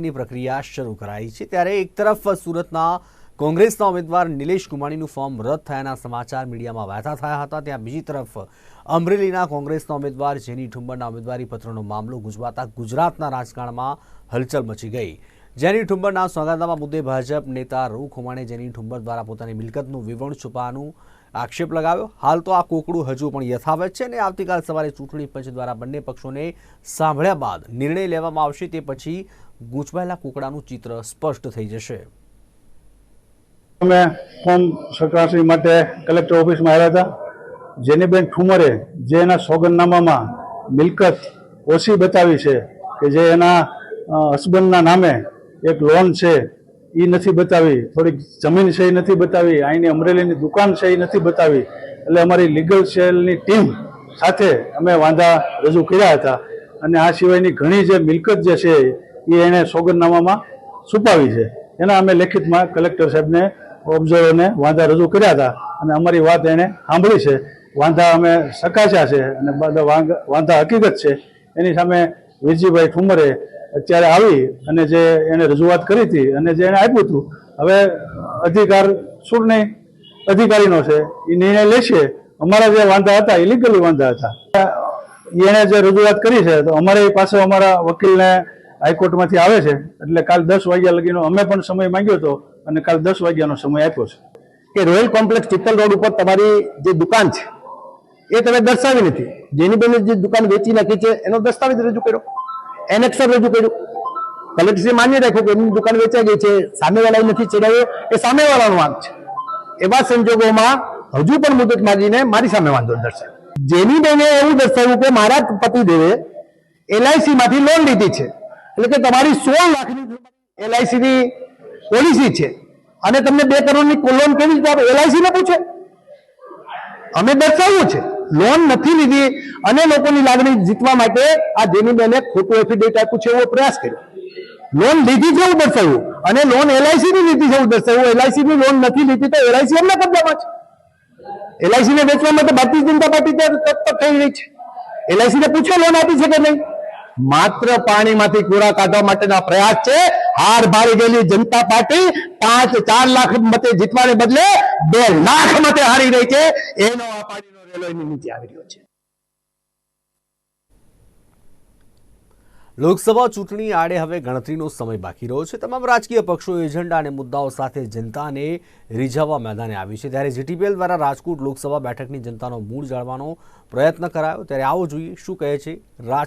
ની પ્રક્રિયા શરૂ કરાઈ છે. ત્યારે એક તરફ સુરતના કોંગ્રેસના ઉમેદવાર નિલેશ કુમાણીનું ફોર્મ રદ થયાના સમાચાર મીડિયામાં વહેતા થયા હતા. ત્યાં બીજી તરફ અમરેલીના કોંગ્રેસના ઉમેદવાર જેની ઠુંબરના ઉમેદવારી પત્રનો મામલો ગુજવાતા ગુજરાતના રાજકારણમાં હલચલ મચી ગઈ. જેની ઠુંબરના સોગાદામાં મુદ્દે ભાજપ નેતા રૂ ખુમાણે જેની ઠુંબર દ્વારા પોતાની મિલકતનું વિવરણ છુપાવાનું આક્ષેપ લગાવ્યો. હાલ તો આ કોકડું હજુ પણ યથાવત છે અને આવતીકાલ સવારે ચૂંટણી પંચ દ્વારા બંને પક્ષોને સાંભળ્યા બાદ નિર્ણય લેવામાં આવશે તે પછી ગૂંચવાયેલા કુકડાનું ચિત્ર સ્પષ્ટ થઈ જશે. અમે ફોર્મ ચકાસણી માટે કલેક્ટર ઓફિસમાં આવ્યા હતા. જેનીબેન ઠુમરે જે એના સોગંદનામામાં મિલકત ઓછી બતાવી છે કે જે એના હસબન્ડના નામે એક લોન છે એ નથી બતાવી. થોડીક જમીન છે એ નથી બતાવી. અહીંની અમરેલીની દુકાન છે એ નથી બતાવી. એટલે અમારી લીગલ સેલની ટીમ સાથે અમે વાંધા રજૂ કર્યા હતા. અને આ સિવાયની ઘણી જે મિલકત જે છે એ એણે સોગંદનામામાં છુપાવી છે. એના અમે લેખિતમાં કલેક્ટર સાહેબને ઓબ્ઝર્વરને વાંધા રજૂ કર્યા હતા અને અમારી વાત એણે સાંભળી છે. વાંધા અમે સકાશ્યા છે અને બધા વાંધા હકીકત છે. એની સામે વીરજીભાઈ ઠુમરે અત્યારે આવી અને જે એને રજૂઆત કરી હતી અને જે એને આપ્યું હતું, હવે અધિકાર ચૂંટણી અધિકારીનો છે. એ નિર્ણય લેશે. અમારા જે વાંધા હતા, એ લીગલી વાંધા હતા. એણે જે રજૂઆત કરી છે, તો અમારી પાસે અમારા વકીલને હાઈકોર્ટમાંથી આવે છે. એટલે કાલ દસ વાગ્યા લગીનો અમે પણ સમય માંગ્યો હતો અને કાલ દસ વાગ્યાનો સમય આપ્યો છે. કે રોયલ કોમ્પ્લેક્સ ચિત્તલ રોડ ઉપર તમારી જે દુકાન છે, એ તમે દર્શાવી નથી. જેની બેને જે દુકાન વેચી નાખી છે, એનો દસ્તાવેજ રજૂ કર્યો. એનેક્સર રજૂ કર્યું. કલેક્ટરે માન્ય રાખ્યું કે એમની દુકાન વેચાઈ ગઈ છે, સામેવાળાએ નથી ચડાવ્યો. એ સામેવાળાનો વાંક છે. એવા સંજોગોમાં હજુ પણ મુદત માંગીને મારી સામે વાંધો દર્શાવ્યો. જેની બેને એવું દર્શાવ્યું કે મારા પતિદેવે એલઆઈસી માંથી લોન લીધી છે. એટલે કે તમારી સોળ લાખની એલઆઈસીની પોલિસી છે. અને તમને બે કરોડની લોન કેવી રીતે આપે? એલઆઈસીને પૂછે. અમે દર્શાવ્યું છે. લોન નથી લીધી અને લોકોની લાગણી જીતવા માટે આ જેની બેને ખોટું એફિડેવિટ આપ્યું છે એવો પ્રયાસ કર્યો. લોન લીધી છે એવું દર્શાવ્યું. અને લોન એલઆઈસીની લીધી છે એવું દર્શાવ્યું. એલઆઈસીની લોન નથી લીધી તો એલઆઈસી એમના કબજામાં છે. એલઆઈસીને વેચવા માટે ભારતીય જનતા પાર્ટી તત્પર થઈ રહી છે. એલઆઈસીને પૂછે લોન આપી છે કે નહીં? માત્ર પાણીમાંથી કુરા કાઢવા માટેના પ્રયાસ છે. હાર ભારી ગયેલી જનતા પાર્ટી પાંચ ચાર લાખ મતે જીતવાને બદલે બે લાખ મતે હારી રહી છે. એનો આ પાર્ટીનો રેલો એની નીચે આવી રહ્યો છે. લોકસભા ચૂંટણી આડે હવે ગણતરીનો સમય બાકી રહ્યો છે. તમામ રાજકીય પક્ષો એજન્ડા અને મુદ્દાઓ સાથે જનતાને રીઝવવા મેદાને આવી છે. ત્યારે જીટીપીએલ દ્વારા રાજકોટ લોકસભા બેઠકની જનતાનો મૂળ જાળવાનો પ્રયત્ન કરાયો. ત્યારે આવો જોઈએ, શું કહે છે રાજકોટ